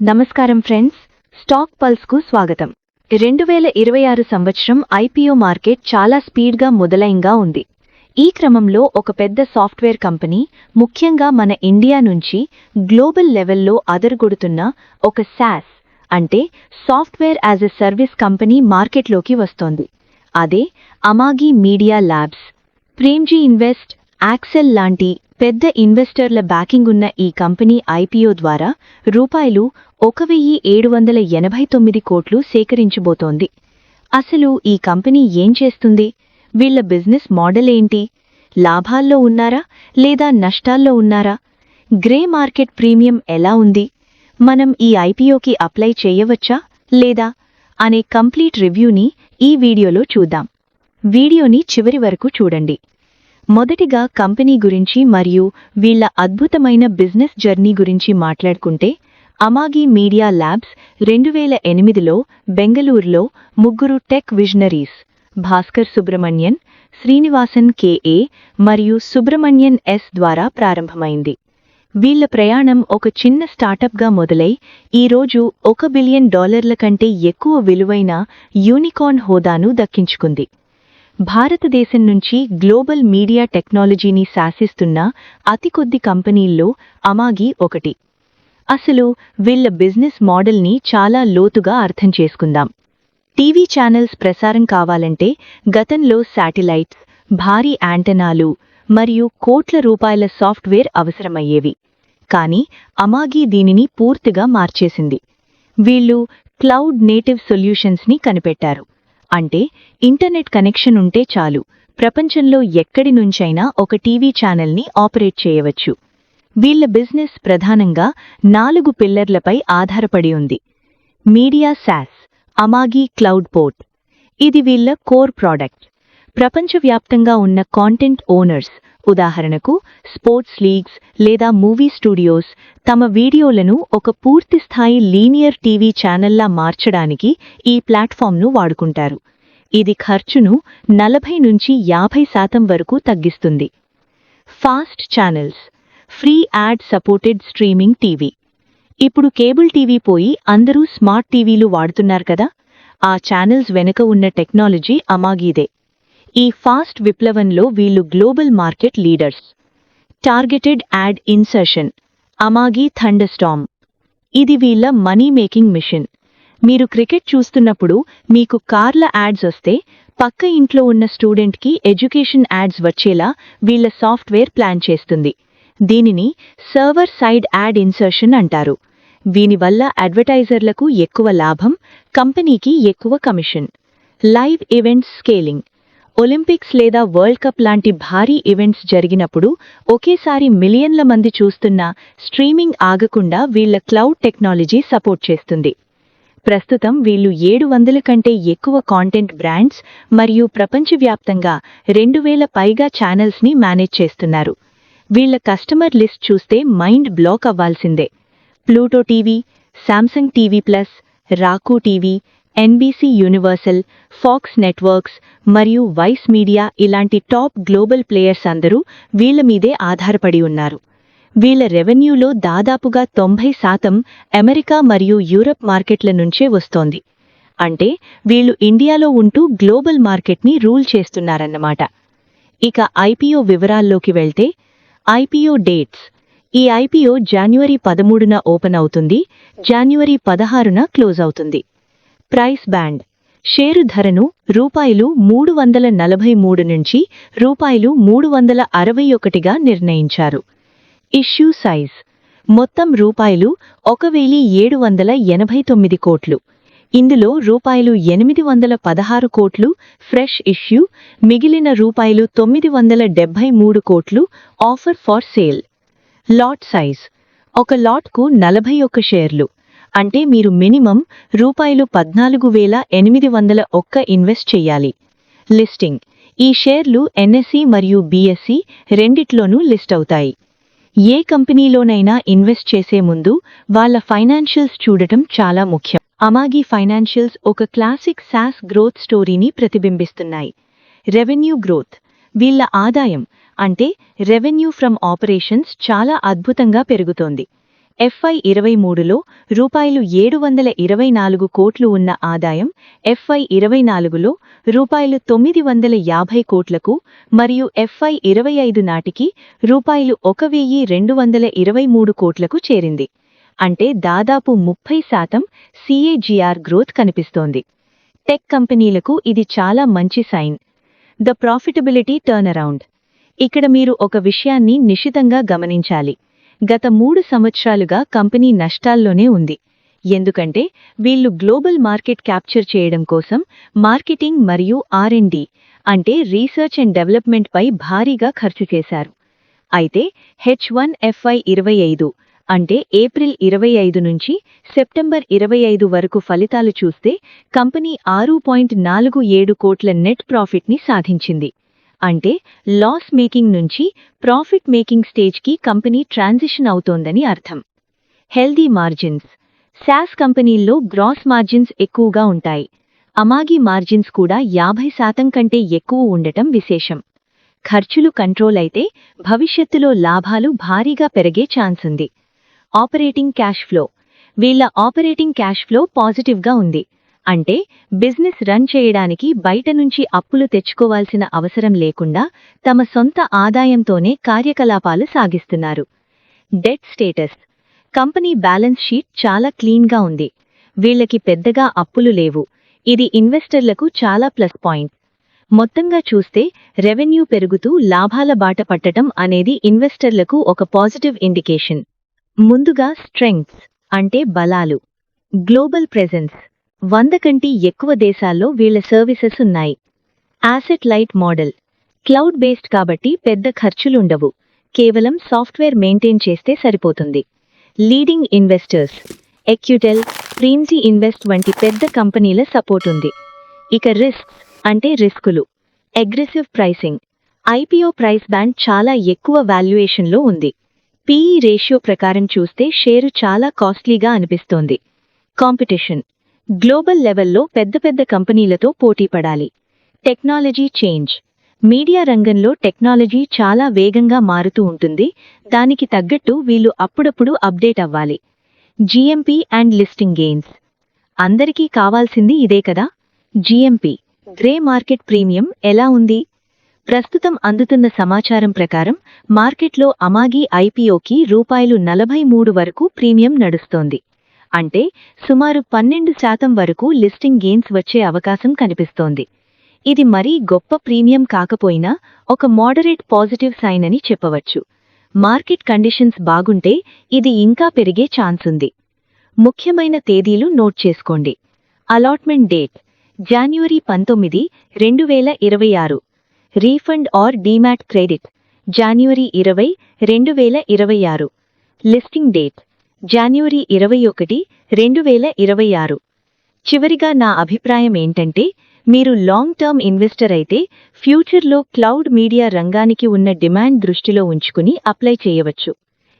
నమస్కారం friends. Stock పల్స్కు స్వాగతం. రెండు వేల ఇరవై ఆరు సంవత్సరం ఐపీఓ మార్కెట్ చాలా స్పీడ్గా మొదలైంగా ఉంది. ఈ క్రమంలో ఒక పెద్ద సాఫ్ట్వేర్ కంపెనీ ముఖ్యంగా మన ఇండియా నుంచి గ్లోబల్ లెవెల్లో అదరగొడుతున్న ఒక శాస్ అంటే software as a service company మార్కెట్లోకి వస్తోంది. అదే Amagi Media Labs Premji Invest Accel లాంటి పెద్ద ఇన్వెస్టర్ల బ్యాకింగ్ ఉన్న ఈ కంపెనీ ఐపీఓ ద్వారా రూపాయలు ఒక వెయ్యి ఏడు వందల ఎనభై తొమ్మిది కోట్లు సేకరించబోతోంది. అసలు ఈ కంపెనీ ఏం చేస్తుంది? వీళ్ళ బిజినెస్ మోడల్ ఏంటి? లాభాల్లో ఉన్నారా లేదా నష్టాల్లో ఉన్నారా? గ్రే మార్కెట్ ప్రీమియం ఎలా ఉంది? మనం ఈ ఐపీఓకి అప్లై చేయవచ్చా లేదా? అనే కంప్లీట్ రివ్యూని ఈ వీడియోలో చూద్దాం. వీడియోని చివరి వరకు చూడండి. మొదటిగా కంపెనీ గురించి మరియు వీళ్ళ అద్భుతమైన బిజినెస్ జర్నీ గురించి మాట్లాడుకుంటే అమాగి మీడియా ల్యాబ్స్ రెండు వేల ఎనిమిదిలో బెంగళూరులో ముగ్గురు tech visionaries Bhaskar Subrahmanyan Srinivasan KA మరియు సుబ్రహ్మణ్యన్ ఎస్ ద్వారా ప్రారంభమైంది. వీళ్ళ ప్రయాణం ఒక చిన్న స్టార్టప్గా మొదలై ఈరోజు ఒక బిలియన్ డాలర్ల కంటే ఎక్కువ విలువైన యూనికార్న్ హోదాను దక్కించుకుంది. భారతదేశం నుంచి గ్లోబల్ మీడియా టెక్నాలజీని శాసిస్తున్న అతి కొద్ది కంపెనీల్లో అమాగి ఒకటి. అసలు వీళ్ళ బిజినెస్ మోడల్ని చాలా లోతుగా అర్థం చేసుకుందాం. టీవీ ఛానల్స్ ప్రసారం కావాలంటే గతంలో శాటిలైట్స్ భారీ యాంటెనాలు మరియు కోట్ల రూపాయల సాఫ్ట్వేర్ అవసరమయ్యేవి. కానీ అమాగి దీనిని పూర్తిగా మార్చేసింది. వీళ్ళు క్లౌడ్ నేటివ్ సొల్యూషన్స్ని కనిపెట్టారు. అంటే ఇంటర్నెట్ కనెక్షన్ ఉంటే చాలు. ప్రపంచంలో ఎక్కడి నుంచైనా ఒక టీవీ ఛానల్ని ఆపరేట్ చేయవచ్చు. వీళ్ళ బిజినెస్ ప్రధానంగా నాలుగు పిల్లర్లపై ఆధారపడి ఉంది. Media SaaS Amagi cloud port. ఇది వీళ్ళ కోర్ ప్రోడక్ట్. ప్రపంచవ్యాప్తంగా ఉన్న కాంటెంట్ ఓనర్స్ ఉదాహరణకు స్పోర్ట్స్ లీగ్స్ లేదా మూవీ స్టూడియోస్ తమ వీడియోలను ఒక పూర్తి స్థాయి లీనియర్ టీవీ ఛానల్లా మార్చడానికి ఈ ప్లాట్ఫామ్ను వాడుకుంటారు. ఇది ఖర్చును నలభై నుంచి యాభై శాతం వరకు తగ్గిస్తుంది. FAST channels free ad supported streaming TV. ఇప్పుడు కేబుల్ టీవీ పోయి అందరూ స్మార్ట్ టీవీలు వాడుతున్నారు కదా? ఆ ఛానల్స్ వెనుక ఉన్న టెక్నాలజీ అమాగీదే. ఈ ఫాస్ట్ విప్లవంలో వీళ్ళు global market leaders. Targeted ad insertion. Amagi Thunderstorm. ఇది వీళ్ళ మనీ మేకింగ్ మిషన్. మీరు క్రికెట్ చూస్తున్నప్పుడు మీకు కార్ల యాడ్స్ వస్తే పక్క ఇంట్లో ఉన్న స్టూడెంట్కి ఎడ్యుకేషన్ యాడ్స్ వచ్చేలా వీళ్ళ సాఫ్ట్వేర్ ప్లాన్ చేస్తుంది. దీనిని సర్వర్ సైడ్ యాడ్ ఇన్సర్షన్ అంటారు. దీనివల్ల అడ్వర్టైజర్లకు ఎక్కువ లాభం కంపెనీకి ఎక్కువ commission. Live events scaling. Olympics లేదా వరల్డ్ కప్ లాంటి భారీ ఈవెంట్స్ జరిగినప్పుడు ఒకేసారి మిలియన్ల మంది చూస్తున్న స్ట్రీమింగ్ ఆగకుండా వీళ్ళ క్లౌడ్ టెక్నాలజీ సపోర్ట్ చేస్తుంది. ప్రస్తుతం వీళ్ళు ఏడు వందల కంటే ఎక్కువ కాంటెంట్ బ్రాండ్స్ మరియు ప్రపంచవ్యాప్తంగా రెండు వేల పైగా ఛానల్స్ని మేనేజ్ చేస్తున్నారు. వీళ్ళ కస్టమర్ లిస్ట్ చూస్తే మైండ్ బ్లాక్ అవ్వాల్సిందే. Pluto TV Samsung TV plus Roku TV NBC Universal Fox networks మరియు వైస్ మీడియా ఇలాంటి టాప్ గ్లోబల్ ప్లేయర్స్ అందరూ వీళ్ళ మీదే ఆధారపడి ఉన్నారు. వీళ్ళ రెవెన్యూలో దాదాపుగా తొంభై శాతం అమెరికా మరియు యూరప్ మార్కెట్ల నుంచే వస్తోంది. అంటే వీళ్ళు ఇండియాలో ఉంటూ గ్లోబల్ మార్కెట్ని రూల్ చేస్తున్నారన్నమాట. ఇక ఐపీఓ వివరాల్లోకి వెళ్తే ఐపీఓ డేట్స్. ఈ ఐపీఓ జాన్యువరి పదమూడున ఓపెన్ అవుతుంది జాన్యువరి పదహారున క్లోజ్ అవుతుంది. Price band. షేరు ధరను రూపాయలు మూడు వందల నలభై మూడు నుంచి రూపాయలు మూడు వందల అరవై ఒకటిగా నిర్ణయించారు. Issue size. మొత్తం రూపాయలు ఒక వెయ్యి ఏడు వందల ఎనభై తొమ్మిది కోట్లు. ఇందులో రూపాయలు ఎనిమిది వందల పదహారు కోట్లు ఫ్రెష్ ఇష్యూ మిగిలిన రూపాయలు తొమ్మిది వందల డెబ్బై మూడు కోట్లు offer for sale. Lot size. ఒక లాట్కు నలభై ఒక్క షేర్లు. అంటే మీరు మినిమం రూపాయలు పద్నాలుగు వేల ఎనిమిది వందల ఒక్క ఇన్వెస్ట్ చేయాలి. లిస్టింగ్. ఈ షేర్లు ఎన్ఎస్సి మరియు బీఎస్సీ రెండిట్లోనూ లిస్ట్ అవుతాయి. ఏ కంపెనీలోనైనా ఇన్వెస్ట్ చేసే ముందు వాళ్ళ ఫైనాన్షియల్స్ చూడటం చాలా ముఖ్యం. అమాగి ఫైనాన్షియల్స్ ఒక క్లాసిక్ సాస్ గ్రోత్ స్టోరీని ప్రతిబింబిస్తున్నాయి. Revenue growth. వీళ్ళ ఆదాయం అంటే రెవెన్యూ ఫ్రమ్ ఆపరేషన్స్ చాలా అద్భుతంగా పెరుగుతోంది. ఎఫ్ఐ ఇరవై మూడులో రూపాయలు ఏడు వందల ఇరవై నాలుగు కోట్లు ఉన్న ఆదాయం ఎఫ్ఐ ఇరవై నాలుగులో రూపాయలు తొమ్మిది వందల యాభై కోట్లకు మరియు ఎఫ్ఐ ఇరవై ఐదు నాటికి రూపాయలు ఒక వెయ్యి రెండు వందల ఇరవై మూడు కోట్లకు చేరింది. అంటే దాదాపు ముప్పై శాతం సిఏజీఆర్ గ్రోత్ కనిపిస్తోంది. టెక్ కంపెనీలకు ఇది చాలా మంచి సైన్. ద ప్రాఫిటబిలిటీ టర్నరౌండ్ ఇక్కడ మీరు ఒక విషయాన్ని నిశితంగా గమనించాలి. గత మూడు సంవత్సరాలుగా కంపెనీ నష్టాల్లోనే ఉంది. ఎందుకంటే వీళ్ళు గ్లోబల్ మార్కెట్ క్యాప్చర్ చేయడం కోసం మార్కెటింగ్ మరియు ఆర్ఎండి అంటే రీసెర్చ్ అండ్ డెవలప్మెంట్పై భారీగా ఖర్చు చేశారు. అయితే హెచ్ వన్ ఎఫ్ఐ ఇరవై ఐదు అంటే ఏప్రిల్ ఇరవై ఐదు నుంచి సెప్టెంబర్ ఇరవై ఐదు వరకు ఫలితాలు చూస్తే కంపెనీ ఆరు పాయింట్ నాలుగు ఏడు కోట్ల నెట్ ప్రాఫిట్ని సాధించింది. అంటే లాస్ మేకింగ్ నుంచి ప్రాఫిట్ మేకింగ్ స్టేజ్కి కంపెనీ ట్రాన్సిషన్ అవుతోందని అర్థం. Healthy margins. శాస్ కంపెనీల్లో గ్రాస్ మార్జిన్స్ ఎక్కువగా ఉంటాయి. అమాగి మార్జిన్స్ కూడా యాభై శాతం కంటే ఎక్కువ ఉండటం విశేషం. ఖర్చులు కంట్రోల్ అయితే భవిష్యత్తులో లాభాలు భారీగా పెరిగే ఛాన్స్ ఉంది. Operating cash flow. వీళ్ళ ఆపరేటింగ్ క్యాష్ ఫ్లో పాజిటివ్గా ఉంది. అంటే బిజినెస్ రన్ చేయడానికి బయట నుంచి అప్పులు తెచ్చుకోవాల్సిన అవసరం లేకుండా తమ సొంత ఆదాయంతోనే కార్యకలాపాలు సాగిస్తున్నారు. Debt status. Company balance sheet చాలా క్లీన్గా ఉంది. వీళ్ళకి పెద్దగా అప్పులు లేవు. ఇది ఇన్వెస్టర్లకు చాలా ప్లస్ పాయింట్. మొత్తంగా చూస్తే రెవెన్యూ పెరుగుతూ లాభాల బాట పట్టటం అనేది ఇన్వెస్టర్లకు ఒక పాజిటివ్ ఇండికేషన్. ముందుగా స్ట్రెంగ్స్ అంటే బలాలు. Global presence. వంద కంటే ఎక్కువ దేశాల్లో వీళ్ళ సర్వీసెస్ ఉన్నాయి. Asset light model. Cloud based కాబట్టి పెద్ద ఖర్చులుండవు. కేవలం సాఫ్ట్వేర్ మెయింటైన్ చేస్తే సరిపోతుంది. Leading investors. Accel Premji invest వంటి పెద్ద కంపెనీల సపోర్ట్ ఉంది. ఇక రిస్క్ అంటే రిస్కులు. Aggressive pricing. IPO price band చాలా ఎక్కువ వాల్యుయేషన్లో ఉంది. పీఈ రేషియో ప్రకారం చూస్తే షేరు చాలా కాస్ట్లీగా అనిపిస్తోంది. కాంపిటీషన్. గ్లోబల్ లెవెల్లో పెద్ద పెద్ద కంపెనీలతో పోటీ పడాలి. Technology change. మీడియా రంగంలో టెక్నాలజీ చాలా వేగంగా మారుతూ ఉంటుంది. దానికి తగ్గట్టు వీళ్ళు అప్పుడప్పుడు అప్డేట్ అవ్వాలి. జీఎంపీ అండ్ లిస్టింగ్ గెయిన్స్ అందరికీ కావాల్సింది ఇదే కదా? జీఎంపీ గ్రే మార్కెట్ ప్రీమియం ఎలా ఉంది? ప్రస్తుతం అందుతున్న సమాచారం ప్రకారం మార్కెట్లో అమాగి ఐపీఓకి రూపాయలు నలభై మూడు వరకు ప్రీమియం నడుస్తోంది. అంటే సుమారు పన్నెండు శాతం వరకు లిస్టింగ్ గెయిన్స్ వచ్చే అవకాశం కనిపిస్తోంది. ఇది మరీ గొప్ప ప్రీమియం కాకపోయినా ఒక మోడరేట్ పాజిటివ్ సైన్ అని చెప్పవచ్చు. మార్కెట్ కండిషన్స్ బాగుంటే ఇది ఇంకా పెరిగే ఛాన్స్ ఉంది. ముఖ్యమైన తేదీలు నోట్ చేసుకోండి. అలాట్మెంట్ డేట్ జాన్యువరి పంతొమ్మిది రెండు వేల ఇరవై ఆరు. Refund or demat credit January ఇరవై రెండు వేల ఇరవై ఆరు. లిస్టింగ్ డేట్ జాన్యువరి ఇరవై ఒకటి రెండు వేల ఇరవై ఆరు. చివరిగా నా అభిప్రాయం ఏంటంటే మీరు లాంగ్ టర్మ్ ఇన్వెస్టర్ అయితే ఫ్యూచర్లో క్లౌడ్ మీడియా రంగానికి ఉన్న డిమాండ్ దృష్టిలో ఉంచుకుని అప్లై చేయవచ్చు.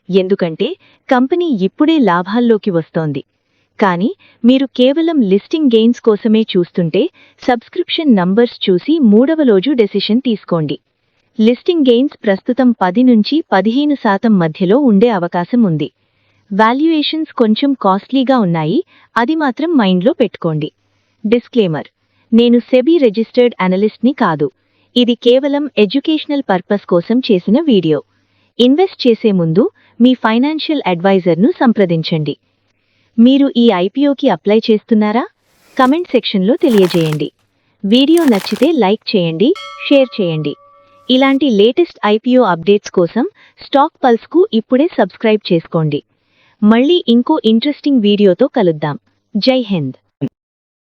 ఎందుకంటే కంపెనీ ఇప్పుడే లాభాల్లోకి వస్తోంది. కానీ మీరు కేవలం లిస్టింగ్ గెయిన్స్ కోసమే చూస్తుంటే సబ్స్క్రిప్షన్ నంబర్స్ చూసి మూడవ రోజు డెసిషన్ తీసుకోండి. లిస్టింగ్ గెయిన్స్ ప్రస్తుతం పది నుంచి పదిహేను శాతం మధ్యలో ఉండే అవకాశం ఉంది. వాల్యుయేషన్స్ కొంచెం కాస్ట్లీగా ఉన్నాయి. అది మాత్రం మైండ్లో పెట్టుకోండి. డిస్క్లేమర్ నేను సెబీ రిజిస్టర్డ్ అనలిస్ట్ని కాదు. ఇది కేవలం ఎడ్యుకేషనల్ పర్పస్ కోసం చేసిన వీడియో. ఇన్వెస్ట్ చేసే ముందు మీ ఫైనాన్షియల్ అడ్వైజర్ను సంప్రదించండి. మీరు ఈ ఐపీఓకి అప్లై చేస్తున్నారా? కమెంట్ సెక్షన్లో తెలియజేయండి. వీడియో నచ్చితే లైక్ చేయండి షేర్ చేయండి. ఇలాంటి లేటెస్ట్ ఐపీఓ అప్డేట్స్ కోసం స్టాక్ పల్స్కు ఇప్పుడే సబ్స్క్రైబ్ చేసుకోండి. మళ్ళీ ఇంకో ఇంట్రెస్టింగ్ వీడియోతో కలుద్దాం. జై హింద్.